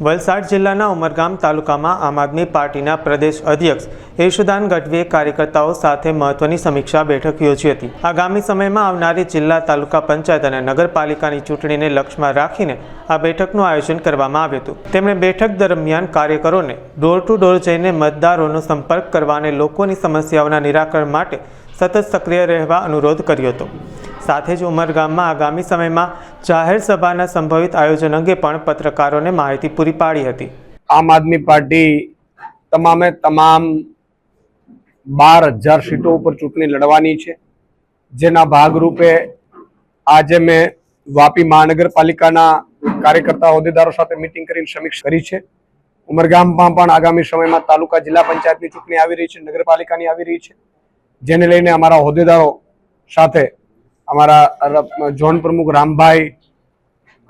વલસાડ જિલ્લાના ઉમરગામ તાલુકામાં આમ આદમી પાર્ટીના પ્રદેશ અધ્યક્ષ યશુદાન ગઢવીએ કાર્યકર્તાઓ સાથે મહત્વની સમીક્ષા બેઠક યોજી હતી. આગામી સમયમાં આવનારી જિલ્લા તાલુકા પંચાયત અને નગરપાલિકાની ચૂંટણીને લક્ષ્યમાં રાખીને આ બેઠકનું આયોજન કરવામાં આવ્યું હતું. તેમણે બેઠક દરમિયાન કાર્યકરોને ડોર ટુ ડોર જઈને મતદારોનો સંપર્ક કરવા અને લોકોની સમસ્યાઓના નિરાકરણ માટે સતત સક્રિય રહેવા અનુરોધ કર્યો હતો. સાથે જ ઉમરગામમાં આગામી સમયમાં જાહેર સભાના સંભવિત આયોજન અંગે પણ પત્રકારોને માહિતી પૂરી પાડી હતી. આમ આદમી પાર્ટી તમામે તમામ બાર હજાર સીટો ઉપર ચૂંટણી લડવાની છે. જેના ભાગરૂપે આજે મેં વાપી મહાનગરપાલિકાના કાર્યકર્તા હોદ્દેદારો સાથે મિટિંગ કરીને સમીક્ષા કરી છે. ઉમરગામમાં પણ આગામી સમયમાં તાલુકા જિલ્લા પંચાયતની ચૂંટણી આવી રહી છે, નગરપાલિકાની આવી રહી છે. જેને લઈને અમારા હોદ્દેદારો સાથે અમારા ઝોન પ્રમુખ રામભાઈ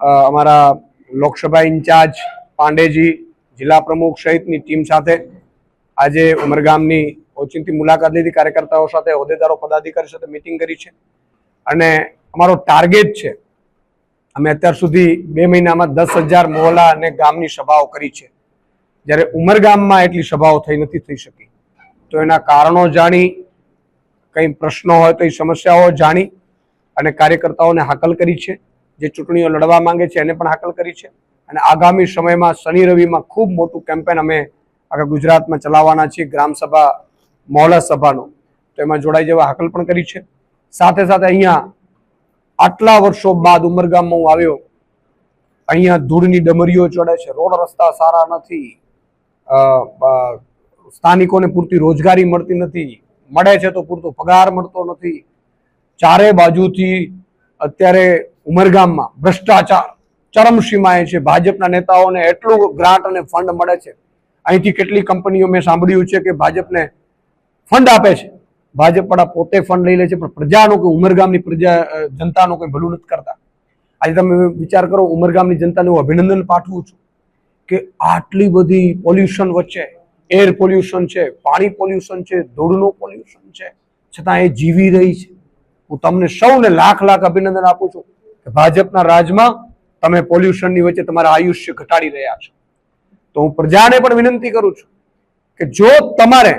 અમારા લોકસભા ઇન્ચાર્જ પાંડેજી, જિલ્લા પ્રમુખ સહિતની ટીમ સાથે આજે ઉમરગામની ઓચિંતી મુલાકાત લીધી. કાર્યકર્તાઓ સાથે હોદ્દેદારો પદાધિકારી સાથે મિટિંગ કરી છે. અને અમારો ટાર્ગેટ છે, અમે અત્યાર સુધી બે મહિનામાં દસ હજાર મોહલા અને ગામની સભાઓ કરી છે. જ્યારે ઉમરગામમાં એટલી સભાઓ થઈ નથી, થઈ શકી. તો એના કારણો જાણી, કંઈ પ્રશ્નો હોય તો એ સમસ્યાઓ જાણી અને કાર્યકર્તાઓને હાકલ કરી છે, જે ચૂંટણીઓ લડવા માંગે છે એને પણ હાકલ કરી છે. અને આગામી સમયમાં શનિ રવિમાં ખૂબ મોટું કેમ્પેન અમે આખા ગુજરાતમાં ચલાવવાના છીએ ગ્રામસભા મોહલ્લા સભાનું. તો એમાં જોડાઈ જવા હાકલ પણ કરી છે. સાથે સાથે અહીંયા આટલા વર્ષો બાદ ઉમરગામમાં હું આવ્યો, અહીંયા ધૂળની ડમરીઓ ચડે છે, રોડ રસ્તા સારા નથી સ્થાનિકોને પૂરતી રોજગારી મળતી નથી, મળે છે તો પૂરતો પગાર મળતો નથી ચારે બાજુથી અત્યારે ઉમરગામમાં ભ્રષ્ટાચાર ચરમસીમાએ છે. ભાજપના નેતાઓને એટલું ગ્રાન્ટ અને ફંડ મળે છે. અહીંથી કેટલી કંપનીઓ મેં સાંભળ્યું છે કે ભાજપને ફંડ આપે છે. ભાજપ વાળા પોતે ફંડ લઈ લે છે, પણ પ્રજાનું કે ઉમરગામની પ્રજા જનતાનું કોઈ ભલું નથી કરતા. આજે તમે વિચાર કરો, ઉમરગામની જનતાને હું અભિનંદન પાઠવું છું કે આટલી બધી પોલ્યુશન વચ્ચે, એર પોલ્યુશન છે, પાણી પોલ્યુશન છે, ધૂળનું પોલ્યુશન છે, છતાં એ જીવી રહી છે. હું તમને સૌને લાખ લાખ અભિનંદન આપું છું કે ભાજપના રાજમાં તમે પોલ્યુશનની વચ્ચે તમારા આયુષ્ય ઘટાડી રહ્યા છો. તો હું પ્રજાને પણ વિનંતી કરું છું કે જો તમારે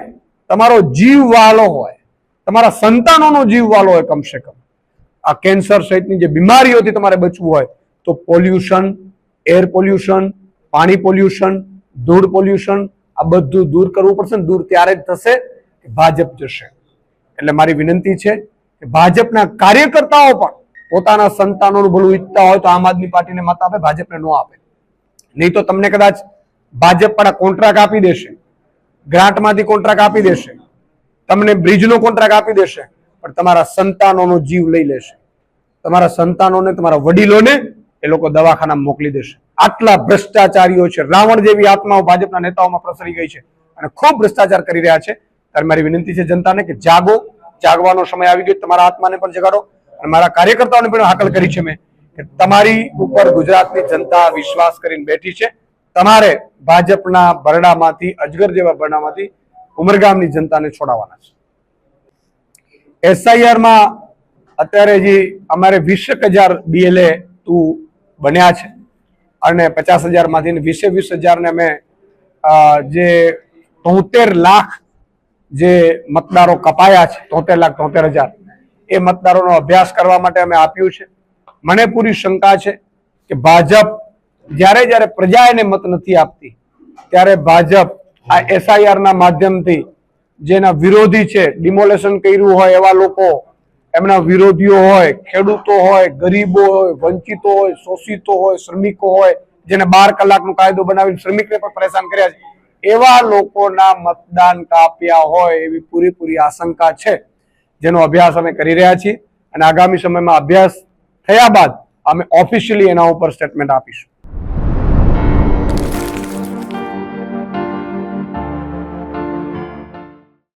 તમારો જીવ વાલો હોય, તમારા સંતાનોનો જીવ વાલો હોય કમસે કમ, આ કેન્સર સહિતની જે બીમારીઓથી તમારે બચવું હોય, તો પોલ્યુશન, એર પોલ્યુશન, પાણી પોલ્યુશન, ધૂળ પોલ્યુશન, આ બધું દૂર કરવું પડશે દૂર ત્યારે જ થશે કે ભાજપ જશે. એટલે મારી વિનંતી છે ભાજપના કાર્યકર્તાઓ પણ પોતાના સંતાનોનું ભલું ઈચ્છતા હોય તો આમ આદમી પાર્ટીને મત આપે, ભાજપને ન આપે. નહીં તો તમને કદાચ ભાજપ પણ કોન્ટ્રાક્ટ આપી દેશે, ગ્રાન્ટમાંથી કોન્ટ્રાક્ટ આપી દેશે, તમને બ્રિજનો કોન્ટ્રાક્ટ આપી દેશે, પણ તમારા સંતાનોનો જીવ લઈ લેશે. તમારા સંતાનોને, તમારા વડીલોને એ લોકો દવાખાના મોકલી દેશે. આટલા ભ્રષ્ટાચારીઓ છે. રાવણ જેવી આત્માઓ ભાજપના નેતાઓમાં પ્રસરી ગઈ છે. અને ખૂબ ભ્રષ્ટાચાર કરી રહ્યા છે. ત્યારે મારી વિનંતી છે જનતાને કે જાગો જાગવાનો સમય આવી ગયો, તમારા આત્માને પણ જગાડો. અને મારા કાર્યકર્તાઓને પણ હાકલ કરી છે મેં કે તમારી ઉપર ગુજરાતની જનતા વિશ્વાસ કરીને બેઠી છે. તમારે ભાજપના બરડામાંથી, અજગર જેવા બરડામાંથી ઉમરગામની જનતાને છોડાવવાના છે. એસઆઈઆરમાં અત્યારે જે અમારે વીસેક હજાર બીએલએ ટુ બન્યા છે અને પચાસ હજારમાંથી વીસે વીસ હજારને અમે જે તોતેર લાખ જે મતદારો કપાયા છે તોતેર લાખ તોતેર હજાર, એ મતદારોનો અભ્યાસ કરવા માટે અમે આપ્યું છે. મને પૂરી શંકા છે કે ભાજપ જ્યારે જ્યારે પ્રજા એને મત નથી આપતી, ત્યારે ભાજપ આ એસઆઈઆર ના માધ્યમથી જેના વિરોધી છે, ડિમોલેશન કર્યું હોય એવા લોકો, એમના વિરોધીઓ હોય, ખેડૂતો હોય, ગરીબો હોય, વંચિતો હોય, શોષિતો હોય, શ્રમિકો હોય, જેને બાર કલાકનો કાયદો બનાવીને શ્રમિકને પણ પરેશાન કર્યા છે એવા લોકોના મતદાન કાપ્યા હોય એવી પૂરેપૂરી આશંકા છે, જેનો અભ્યાસ અમે કરી રહ્યા છીએ. અને આગામી સમયમાં અભ્યાસ થયા બાદ અમે ઓફિશિયલી એના ઉપર સ્ટેટમેન્ટ આપીશું.